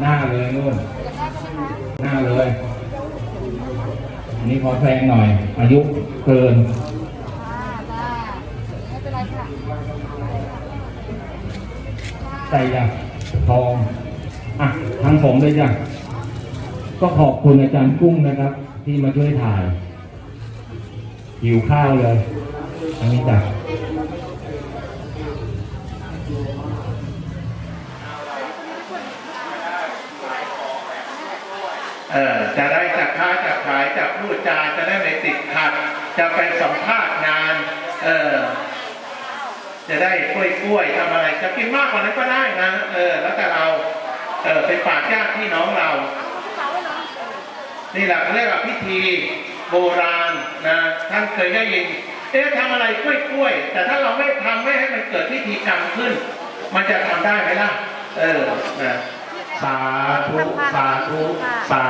หน้าเลยนู่นหน้าเลยอันนี้ขอแซงหน่อย อายุเกินไม่เป็นไรค่ะใส่จ้ะทอง อะทางผมเลยจ้ะก็ขอบคุณอาจารย์กุ้งนะครับ ที่มาช่วยถ่ายหิวข้าวเลย อันนี้จ้ะ เออจะได้จับค้าจับขายจับพูดจาจะได้ไม่ติดขัด จะไปสัมภาษณ์งาน เออจะได้กล้วยกล้วยทำอะไร จะกินมากกว่านั้นก็ได้นะ เออ แล้วแต่เรา เออเป็นฝากญาติพี่น้องเรา นี่แหละเขาเรียกว่าพิธีโบราณนะท่านเคยได้ยิน เอ๊ะทำอะไรกล้วยกล้วย แต่ถ้าเราไม่ทำไม่ให้มันเกิดพิธีกรรมขึ้น มันจะทำได้ไหมล่ะ เออนะ สาธุสาธุสา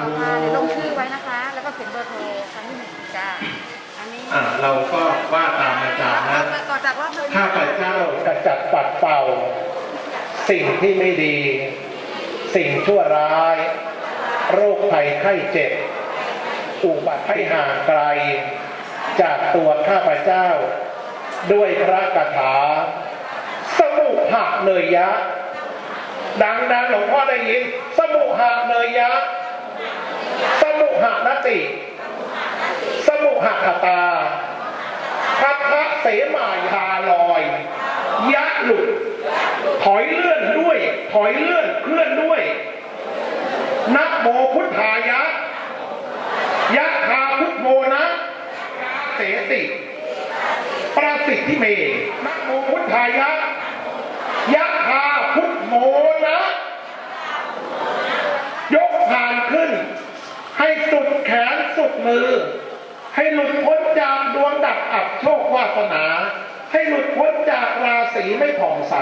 ธุลงชื่อไว้นะคะ แล้วก็เขียนเบอร์โทรครั้งที่หนึ่งจ้าอันนี้อ่าเราก็ว่าตามอาจารย์นะต่อจากรอบหนึ่งข้าพเจ้าจะจัดปัดเป่า สิ่งที่ไม่ดี สิ่งชั่วร้าย โรคภัยไข้เจ็บ อุบัติให้ห่างไกล จากตัวข้าพเจ้า ด้วยพระคาถา สมุหะเนยยะ ดังๆหลวงพ่อได้ยิน สมุหะเนยยะ สมุหะนติ สมุหะคตาพัทะเสมายาลอย ยะหลุด ถอยเลื่อนด้วย ถอยเลื่อนเคลื่อนด้วยนะโมพุทธายะ ยะคาพุทโมนะ เสติ ประสิทธิเมนะโมพุทธายะ ยะคาพุทโมนะ ยกผ่านขึ้น ให้ สุดแขนสุดมือ ให้หลุดพ้นจากดวงดับอับโชควาสนา ให้หลุดพ้นจากราศีไม่ผ่องใส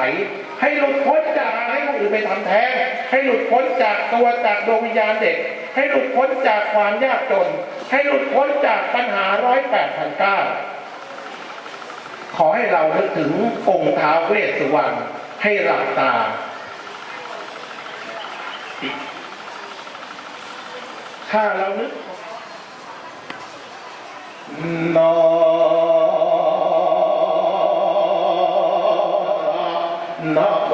ให้หลุดพ้นจากให้คนอื่นไปทำแท้งให้หลุดพ้นจากตัวจากดวงวิญญาณเด็ก ให้หลุดพ้นจากความยากจน ให้หลุดพ้นจากปัญหาร้อยแปดพันเก้าขอให้เรานึกถึงองค์ท้าวเวสสุวรรณให้หลับตา ถ้าเรานึกนนะโม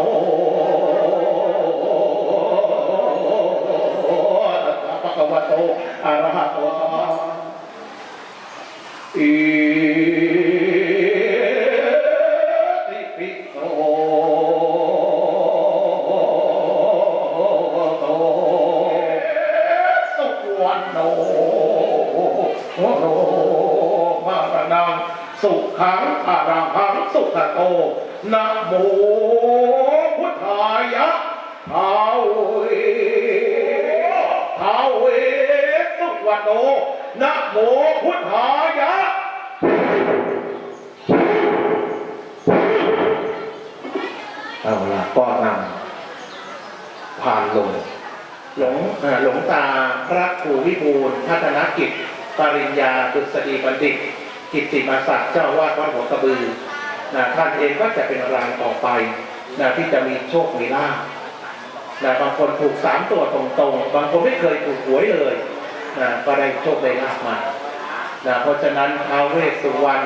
ตัสสะภะคะวะโตอะระหะโตสัมมาอิ วรรณโนโรมารนังสุขังอารังหังสุขโตนะโมพุทธายะทาวเวทาวเวสุวรรณโนนะโมพุทธายะเอาละก็นำผ่านลง หลวงหลวงตาพระครูวิบูลพัฒนกิจ ปริญญาดุษฎีบัณฑิต กิตติมาศักดิ์เจ้าวาดวัดหัวกระบือนะท่านเองก็จะเป็นรายต่อไปนะที่จะมีโชคมีลาภนะบางคนถูกสามตัวตรงๆ บางคนไม่เคยถูกหวยเลยนะก็ได้โชคได้ลาภมานะเพราะฉะนั้นท้าวเวสสุวรรณ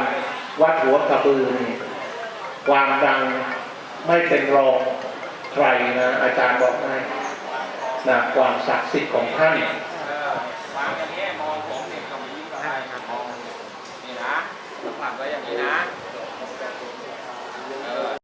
วัดหัวกระบือความดังไม่เป็นรองใครนะอาจารย์บอกให้ นะความศักดิ์สิทธิ์ของท่าน